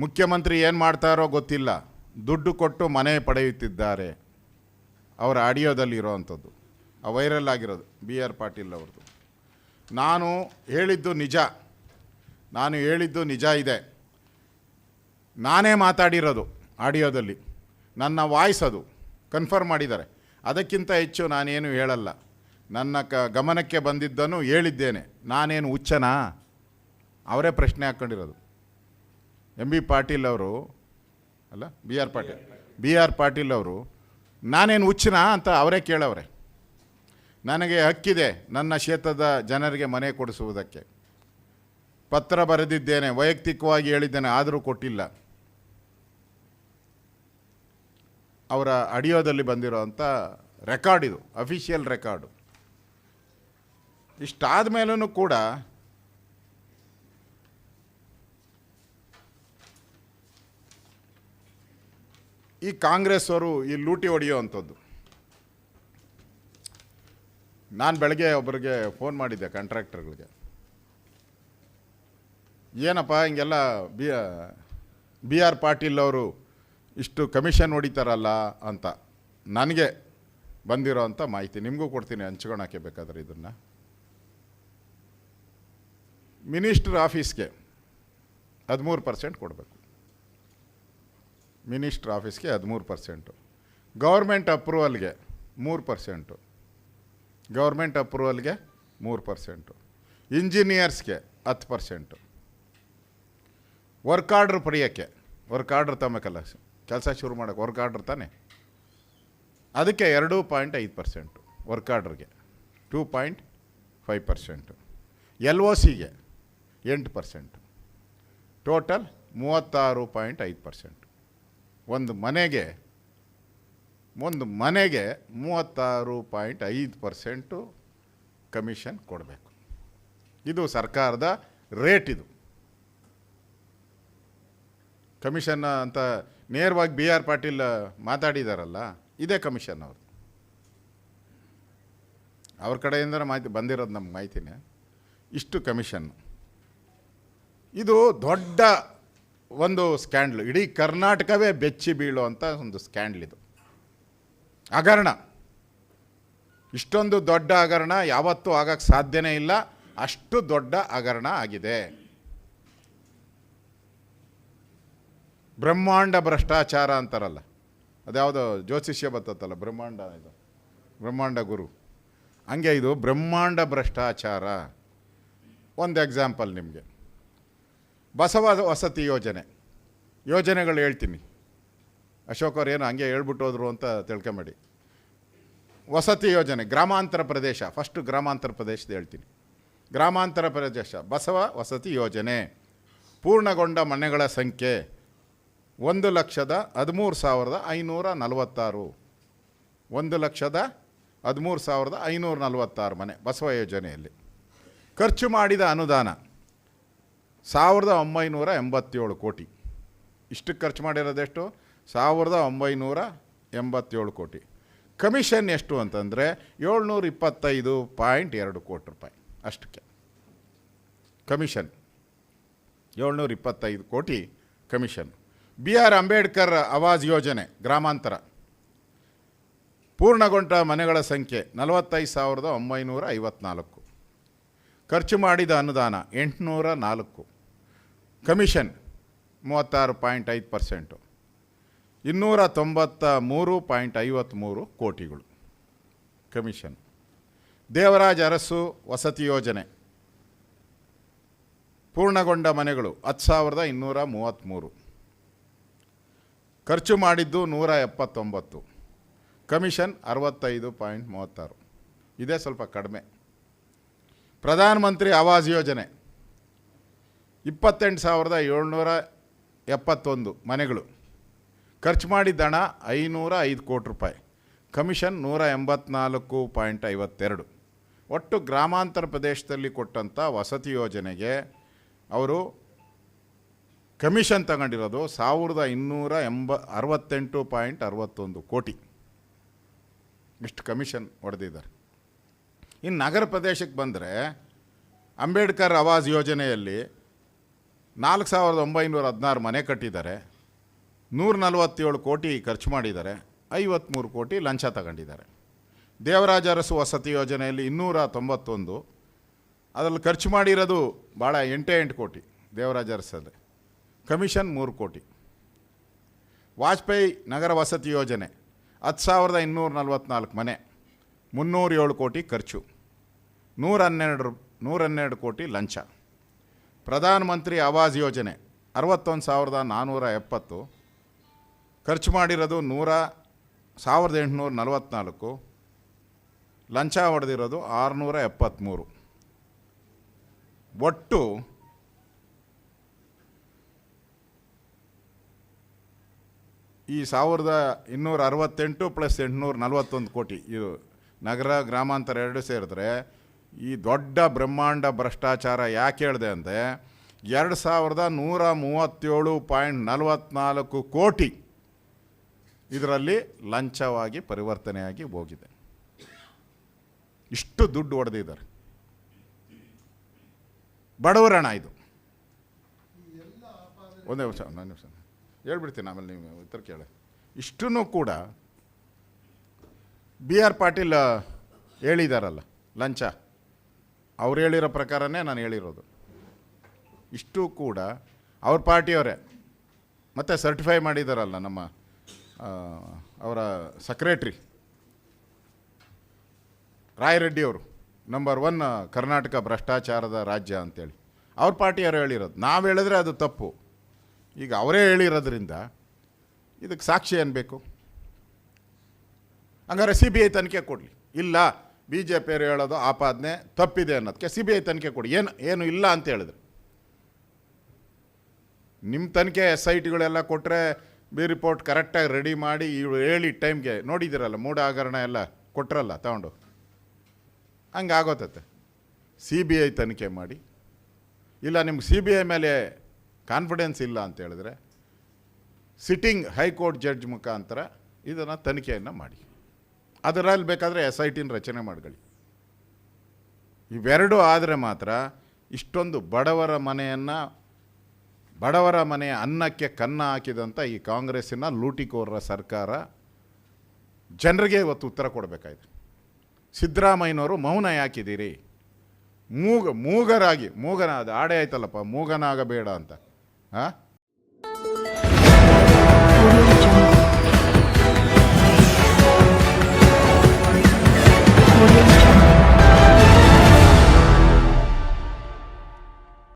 ಮುಖ್ಯಮಂತ್ರಿ ಏನು ಮಾಡ್ತಾರೋ ಗೊತ್ತಿಲ್ಲ. ದುಡ್ಡು ಕೊಟ್ಟು ಮನೆ ಪಡೆಯುತ್ತಿದ್ದಾರೆ. ಅವರ ಆಡಿಯೋದಲ್ಲಿ ಅಂಥದ್ದು ಆ ವೈರಲ್ ಆಗಿರೋದು, ಬಿ ಆರ್ ಪಾಟೀಲ್ ಅವ್ರದ್ದು. ನಾನು ಹೇಳಿದ್ದು ನಿಜ. ನಾನು ಹೇಳಿದ್ದು ನಿಜ ಇದೆ. ನಾನೇ ಮಾತಾಡಿರೋದು ಆಡಿಯೋದಲ್ಲಿ. ನನ್ನ ವಾಯ್ಸ್ ಅದು, ಕನ್ಫರ್ಮ್ ಮಾಡಿದ್ದಾರೆ. ಅದಕ್ಕಿಂತ ಹೆಚ್ಚು ನಾನೇನು ಹೇಳಲ್ಲ. ನನ್ನ ಕ, ಗಮನಕ್ಕೆ ಬಂದಿದ್ದನ್ನು ಹೇಳಿದ್ದೇನೆ. ನಾನೇನು ಹುಚ್ಚನಾ? ಅವರೇ ಪ್ರಶ್ನೆ ಹಾಕ್ಕೊಂಡಿರೋದು ಎಂ ಬಿ ಪಾಟೀಲ್ ಅವರು, ಅಲ್ಲ, B R Patil, B R Patil ಅವರು, ನಾನೇನು ಹುಚ್ಚನಾ ಅಂತ ಅವರೇ ಕೇಳವ್ರೆ. ನನಗೆ ಹಕ್ಕಿದೆ ನನ್ನ ಕ್ಷೇತ್ರದ ಜನರಿಗೆ ಮನೆ ಕೊಡಿಸುವುದಕ್ಕೆ. ಪತ್ರ ಬರೆದಿದ್ದೇನೆ, ವೈಯಕ್ತಿಕವಾಗಿ ಹೇಳಿದ್ದೇನೆ, ಆದರೂ ಕೊಟ್ಟಿಲ್ಲ. ಅವರ ಆಡಿಯೋದಲ್ಲಿ ಬಂದಿರೋವಂಥ ರೆಕಾರ್ಡ್ ಇದು, ಅಫಿಷಿಯಲ್ ರೆಕಾರ್ಡು. ಇಷ್ಟಾದ ಮೇಲೂ ಕೂಡ ಈ ಕಾಂಗ್ರೆಸ್ ಅವರು ಈ ಲೂಟಿ ಹೊಡೆಯೋ ಅಂಥದ್ದು. ನಾನು ಬೆಳಗ್ಗೆ ಒಬ್ಬರಿಗೆ ಫೋನ್ ಮಾಡಿದ್ದೆ ಕಾಂಟ್ರಾಕ್ಟರ್ಗಳಿಗೆ ಏನಪ್ಪ, ಹಿಂಗೆಲ್ಲ ಬಿ ಬಿ ಆರ್ ಪಾಟೀಲ್ ಅವರು ಇಷ್ಟು ಕಮಿಷನ್ ಹೊಡಿತಾರಲ್ಲ ಅಂತ. ನನಗೆ ಬಂದಿರೋ ಅಂಥ ಮಾಹಿತಿ. ನಿಮಗೂ ಕೊಡ್ತೀನಿ, ಹಂಚ್ಕೊಳಕ್ಕೆ ಬೇಕಾದ್ರೆ ಇದನ್ನು. ಮಿನಿಸ್ಟ್ರ್ ಆಫೀಸ್ಗೆ ಹದಿಮೂರು ಪರ್ಸೆಂಟ್ ಕೊಡಬೇಕು. ಮಿನಿಸ್ಟ್ರ್ ಆಫೀಸ್ಗೆ ಹದಿಮೂರು ಪರ್ಸೆಂಟು. ಗೌರ್ಮೆಂಟ್ ಅಪ್ರೂವಲ್ಗೆ ಮೂರು ಪರ್ಸೆಂಟು. ಗೌರ್ಮೆಂಟ್ ಅಪ್ರೂವಲ್ಗೆ ಮೂರು ಪರ್ಸೆಂಟು. ಇಂಜಿನಿಯರ್ಸ್ಗೆ ಹತ್ತು ಪರ್ಸೆಂಟು. ವರ್ಕ್ ಆರ್ಡ್ರ್ ಪಡೆಯೋಕ್ಕೆ, ವರ್ಕ್ ಆರ್ಡ್ರ್ ತಮ್ಮ ಕೆಲಸ ಶುರು ಮಾಡೋಕ್ಕೆ ವರ್ಕ್ ಆರ್ಡ್ರ್ ತಾನೆ? ಅದಕ್ಕೆ ಎರಡು ಪಾಯಿಂಟ್ ಐದು percent work ಆರ್ಡ್ರಿಗೆ. Two point five percent. L O ಸಿಗೆ ಎಂಟು ಪರ್ಸೆಂಟು. ಟೋಟಲ್ ಮೂವತ್ತಾರು ಪಾಯಿಂಟ್ ಐದು ಪರ್ಸೆಂಟು. ಒಂದು ಮನೆಗೆ ಒಂದು ಮನೆಗೆ ಮೂವತ್ತಾರು ಪಾಯಿಂಟ್ ಐದು ಪರ್ಸೆಂಟು ಕಮಿಷನ್ ಕೊಡಬೇಕು. ಇದು ಸರ್ಕಾರದ ರೇಟ್ ಇದು. ಕಮಿಷನ್ ಅಂತ ನೇರವಾಗಿ ಬಿ ಆರ್ ಪಾಟೀಲ್ ಮಾತಾಡಿದಾರಲ್ಲ, ಇದೇ ಕಮಿಷನ್ ಅವರು ಅವ್ರ ಕಡೆಯಿಂದ ಮಾಹಿತಿ ಬಂದಿರೋದು ನಮ್ಗೆ ಮಾಹಿತಿನೇ. ಇಷ್ಟು ಕಮಿಷನ್ ಇದು ದೊಡ್ಡ ಒಂದು ಸ್ಕ್ಯಾಂಡ್ಲು ಇಡೀ ಕರ್ನಾಟಕವೇ ಬೆಚ್ಚಿ ಬೀಳುವಂಥ ಒಂದು ಸ್ಕ್ಯಾಂಡ್ಲ್ ಇದು. ಹಗರಣ. ಇಷ್ಟೊಂದು ದೊಡ್ಡ ಹಗರಣ ಯಾವತ್ತೂ ಆಗಕ್ಕೆ ಸಾಧ್ಯನೇ ಇಲ್ಲ. ಅಷ್ಟು ದೊಡ್ಡ ಹಗರಣ ಆಗಿದೆ. ಬ್ರಹ್ಮಾಂಡ ಭ್ರಷ್ಟಾಚಾರ ಅಂತಾರಲ್ಲ. ಅದ್ಯಾವುದೋ ಜ್ಯೋತಿಷ್ಯ ಬರ್ತತ್ತಲ್ಲ ಬ್ರಹ್ಮಾಂಡ ಇದು. ಬ್ರಹ್ಮಾಂಡ ಗುರು. ಹಂಗೆ ಇದು ಬ್ರಹ್ಮಾಂಡ ಭ್ರಷ್ಟಾಚಾರ. ಒಂದು ಎಕ್ಸಾಂಪಲ್ ನಿಮಗೆ. ಬಸವ ವಸತಿ ಯೋಜನೆ. ಯೋಜನೆಗಳು ಹೇಳ್ತೀನಿ. ಅಶೋಕ್ ಅವ್ರು ಏನು ಹಂಗೆ ಹೇಳ್ಬಿಟ್ಟು ಹೋದರು ಅಂತ ತಿಳ್ಕೊಂಬೇಡಿ ವಸತಿ ಯೋಜನೆ, ಗ್ರಾಮಾಂತರ ಪ್ರದೇಶ ಫಸ್ಟು ಗ್ರಾಮಾಂತರ ಪ್ರದೇಶದ ಹೇಳ್ತೀನಿ. ಗ್ರಾಮಾಂತರ ಪ್ರದೇಶ, ಬಸವ ವಸತಿ ಯೋಜನೆ. ಪೂರ್ಣಗೊಂಡ ಮನೆಗಳ ಸಂಖ್ಯೆ, ಒಂದು ಲಕ್ಷದ ಹದಿಮೂರು ಸಾವಿರದ ಐನೂರ ನಲವತ್ತಾರು. ಒಂದು ಲಕ್ಷದ ಹದಿಮೂರು ಸಾವಿರದ ಐನೂರ ನಲವತ್ತಾರು ಮನೆ, ಬಸವ ಯೋಜನೆಯಲ್ಲಿ. ಖರ್ಚು ಮಾಡಿದ ಅನುದಾನ. ಸಾವಿರದ ಒಂಬೈನೂರ ಎಂಬತ್ತೇಳು ಕೋಟಿ. ಇಷ್ಟಕ್ಕೆ ಖರ್ಚು ಮಾಡಿರೋದೆಷ್ಟು ಸಾವಿರದ ಒಂಬೈನೂರ ಎಂಬತ್ತೇಳು ಕೋಟಿ. ಕಮಿಷನ್ ಎಷ್ಟು ಅಂತಂದರೆ ಏಳ್ನೂರ ಇಪ್ಪತ್ತೈದು ಪಾಯಿಂಟ್ ಎರಡು ಕೋಟಿ ರೂಪಾಯಿ. ಅಷ್ಟಕ್ಕೆ. ಕಮಿಷನ್. ಏಳ್ನೂರ ಇಪ್ಪತ್ತೈದು ಕೋಟಿ ಕಮಿಷನ್. ಬಿ ಆರ್ ಅಂಬೇಡ್ಕರ್ ಆವಾಜ್ ಯೋಜನೆ, ಗ್ರಾಮಾಂತರ. ಪೂರ್ಣಗೊಂಡ ಮನೆಗಳ ಸಂಖ್ಯೆ ನಲವತ್ತೈದು ಸಾವಿರದ ಒಂಬೈನೂರ ಐವತ್ನಾಲ್ಕು. ಖರ್ಚು ಮಾಡಿದ ಅನುದಾನ ಎಂಟುನೂರ ನಾಲ್ಕು. ಕಮಿಷನ್ ಮೂವತ್ತಾರು ಪಾಯಿಂಟ್ ಐದು ಪರ್ಸೆಂಟು. ಇನ್ನೂರ ತೊಂಬತ್ತ ಮೂರು ಪಾಯಿಂಟ್ ಐವತ್ತ್ಮೂರು ಕೋಟಿಗಳು ಕಮಿಷನ್. ದೇವರಾಜ ಅರಸು ವಸತಿ ಯೋಜನೆ ಪೂರ್ಣಗೊಂಡ ಮನೆಗಳು ಹತ್ತು ಸಾವಿರದ ಇನ್ನೂರ ಮೂವತ್ತ್ಮೂರು ಖರ್ಚು ಮಾಡಿದ್ದು ನೂರ ಎಪ್ಪತ್ತೊಂಬತ್ತು. ಕಮಿಷನ್ ಅರವತ್ತೈದು ಪಾಯಿಂಟ್ ಮೂವತ್ತಾರು. ಇದೇ ಸ್ವಲ್ಪ ಕಡಿಮೆ. ಪ್ರಧಾನಮಂತ್ರಿ ಆವಾಸ್ ಯೋಜನೆ ಇಪ್ಪತ್ತೆಂಟು ಸಾವಿರದ ಏಳ್ನೂರ ಎಪ್ಪತ್ತೊಂದು ಮನೆಗಳು. ಖರ್ಚು ಮಾಡಿದ ಹಣ ಐನೂರ ಐದು ಕೋಟಿ ರೂಪಾಯಿ. ಕಮಿಷನ್ ನೂರ ಎಂಬತ್ನಾಲ್ಕು ಪಾಯಿಂಟ್ ಐವತ್ತೆರಡು. ಒಟ್ಟು ಗ್ರಾಮಾಂತರ ಪ್ರದೇಶದಲ್ಲಿ ಕೊಟ್ಟಂಥ ವಸತಿ ಯೋಜನೆಗೆ ಅವರು ಕಮಿಷನ್ ತಗೊಂಡಿರೋದು ಸಾವಿರದ ಇನ್ನೂರ ಎಂಬ ಅರವತ್ತೆಂಟು ಪಾಯಿಂಟ್ ಅರವತ್ತೊಂದು ಕೋಟಿ. ಇಷ್ಟು ಕಮಿಷನ್ ಹೊಡೆದಿದ್ದಾರೆ. ಇನ್ನು ನಗರ ಪ್ರದೇಶಕ್ಕೆ ಬಂದರೆ ಅಂಬೇಡ್ಕರ್ ಆವಾಸ್ ಯೋಜನೆಯಲ್ಲಿ ನಾಲ್ಕು ಸಾವಿರದ ಒಂಬೈನೂರ ಹದಿನಾರು ಮನೆ ಕಟ್ಟಿದ್ದಾರೆ. ನೂರ ನಲವತ್ತೇಳು ಕೋಟಿ ಖರ್ಚು ಮಾಡಿದ್ದಾರೆ. ಐವತ್ತ್ಮೂರು ಕೋಟಿ ಲಂಚ ತಗೊಂಡಿದ್ದಾರೆ. ದೇವರಾಜ ಅರಸು ವಸತಿ ಯೋಜನೆಯಲ್ಲಿ ಇನ್ನೂರ ತೊಂಬತ್ತೊಂದು ಅದರಲ್ಲಿ ಖರ್ಚು ಮಾಡಿರೋದು ಭಾಳ ಎಂಟೇ ಎಂಟು ಕೋಟಿ ದೇವರಾಜ ಅರಸಲ್ಲಿ. ಕಮಿಷನ್ ಮೂರು ಕೋಟಿ. ವಾಜಪೇಯಿ ನಗರ ವಸತಿ ಯೋಜನೆ ಹತ್ತು ಸಾವಿರದ ಇನ್ನೂರ ನಲ್ವತ್ನಾಲ್ಕು ಮನೆ. ಮುನ್ನೂರೇಳು ಕೋಟಿ ಖರ್ಚು. ನೂರ ಹನ್ನೆರಡು ನೂರ ಹನ್ನೆರಡು ಕೋಟಿ ಲಂಚ. ಪ್ರಧಾನಮಂತ್ರಿ ಆವಾಸ್ ಯೋಜನೆ, ಅರವತ್ತೊಂದು ಸಾವಿರದ ನಾನ್ನೂರ ಎಪ್ಪತ್ತು. ಖರ್ಚು ಮಾಡಿರೋದು ನೂರ, ಸಾವಿರದ ಎಂಟುನೂರ ನಲವತ್ತ್ನಾಲ್ಕು ಲಂಚ ಹೊಡೆದಿರೋದು ಆರುನೂರ ಎಪ್ಪತ್ತ್ಮೂರು. ಒಟ್ಟು ಈ ಸಾವಿರದ ಇನ್ನೂರ ಅರವತ್ತೆಂಟು ಪ್ಲಸ್ ಎಂಟುನೂರ ನಲವತ್ತೊಂದು ಕೋಟಿ. ಇದು ನಗರ, ಗ್ರಾಮಾಂತರ ಎರಡು ಸೇರಿದ್ರೆ ಈ ದೊಡ್ಡ ಬ್ರಹ್ಮಾಂಡ ಭ್ರಷ್ಟಾಚಾರ ಯಾಕೆ ಹೇಳಿದೆ ಅಂದರೆ ಎರಡು ಸಾವಿರದ ನೂರ ಮೂವತ್ತೇಳು ಪಾಯಿಂಟ್ ನಲವತ್ನಾಲ್ಕು ಕೋಟಿ ಇದರಲ್ಲಿ ಲಂಚವಾಗಿ, ಪರಿವರ್ತನೆಯಾಗಿ ಹೋಗಿದೆ. ಇಷ್ಟು ದುಡ್ಡು ಹೊಡೆದಿದ್ದಾರೆ ಬಡವರಣ ಇದು. ಒಂದೇ ನಿಮಿಷ, ಒಂದು ನಿಮಿಷ. ಹೇಳ್ಬಿಡ್ತೀನಿ ಆಮೇಲೆ ನೀವು ಉತ್ತರ ಕೇಳಿ. ಇಷ್ಟೂ ಕೂಡ ಬಿ ಆರ್ ಪಾಟೀಲ್ ಹೇಳಿದಾರಲ್ಲ, ಲಂಚ. ಅವ್ರು ಹೇಳಿರೋ ಪ್ರಕಾರನೇ ನಾನು ಹೇಳಿರೋದು. ಇಷ್ಟು ಕೂಡ ಅವ್ರ ಪಾರ್ಟಿಯವರೇ. ಮತ್ತು ಸರ್ಟಿಫೈ ಮಾಡಿದಾರಲ್ಲ ನಮ್ಮ ಅವರ ಸೆಕ್ರೆಟ್ರಿ. ರಾಯರೆಡ್ಡಿಯವರು ನಂಬರ್ ಒನ್ ಕರ್ನಾಟಕ ಭ್ರಷ್ಟಾಚಾರದ ರಾಜ್ಯ ಅಂತೇಳಿ. ಅವ್ರ ಪಾರ್ಟಿಯವರು ಹೇಳಿರೋದು. ನಾವು ಹೇಳಿದ್ರೆ ಅದು ತಪ್ಪು. ಈಗ ಅವರೇ ಹೇಳಿರೋದ್ರಿಂದ ಇದಕ್ಕೆ ಸಾಕ್ಷಿ ಏನು ಬೇಕು? ಹಂಗಾರೆ ಸಿ ಬಿ ಐ ತನಿಖೆ ಕೊಡಲಿ. ಇಲ್ಲ. ಬಿ ಜೆ ಪಿಯವರು ಹೇಳೋದು ಆಪಾದನೆ ತಪ್ಪಿದೆ ಅನ್ನೋದಕ್ಕೆ ಸಿ ಬಿ ಐ ತನಿಖೆ ಕೊಡಿ. ಏನು ಏನು ಇಲ್ಲ ಅಂತ ಹೇಳಿದ್ರು. ನಿಮ್ಮ ತನಿಖೆ ಎಸ್ ಐ ಟಿಗಳೆಲ್ಲ ಕೊಟ್ಟರೆ ಬಿ ರಿಪೋರ್ಟ್ ಕರೆಕ್ಟಾಗಿ ರೆಡಿ ಮಾಡಿ ಇವು ಹೇಳಿ ಟೈಮ್ಗೆ ನೋಡಿದ್ದೀರಲ್ಲ ಮೂಡ ಹಗರಣ ಎಲ್ಲ ಕೊಟ್ರಲ್ಲ ತಗೊಂಡು. ಹಂಗೆ ಆಗೋತತೆ ಸಿ ಬಿ ಐ ತನಿಖೆ ಮಾಡಿ. ಇಲ್ಲ, ನಿಮ್ಗೆ ಸಿ ಬಿ ಐ ಮೇಲೆ ಕಾನ್ಫಿಡೆನ್ಸ್ ಇಲ್ಲ ಅಂತ ಹೇಳಿದ್ರೆ, ಸಿಟ್ಟಿಂಗ್ ಹೈಕೋರ್ಟ್ ಜಡ್ಜ್ ಮುಖಾಂತರ ಇದನ್ನು ತನಿಖೆಯನ್ನು ಮಾಡಿ. ಅದರಲ್ಲಿ ಬೇಕಾದರೆ ಎಸ್ ಐ ಟಿನ ರಚನೆ ಮಾಡ್ಕೊಳ್ಳಿ. ಇವೆರಡೂ ಆದರೆ ಮಾತ್ರ ಇಷ್ಟೊಂದು ಬಡವರ ಮನೆಯನ್ನು, ಬಡವರ ಮನೆಯ ಅನ್ನಕ್ಕೆ ಕನ್ನ ಹಾಕಿದಂಥ ಈ ಕಾಂಗ್ರೆಸ್ಸಿನ ಲೂಟಿಕೋರರ ಸರ್ಕಾರ ಜನರಿಗೆ ಇವತ್ತು ಉತ್ತರ ಕೊಡಬೇಕಾಯ್ತು. ಸಿದ್ದರಾಮಯ್ಯನವರು ಮೌನ ಯಾಕಿದ್ದೀರಿ? ಮೂಗ, ಮೂಗರಾಗಿ ಮೂಗನ ಅದು ಆಡೇ ಆಯ್ತಲ್ಲಪ್ಪ, ಮೂಗನಾಗಬೇಡ ಅಂತ. ಹಾಂ Audio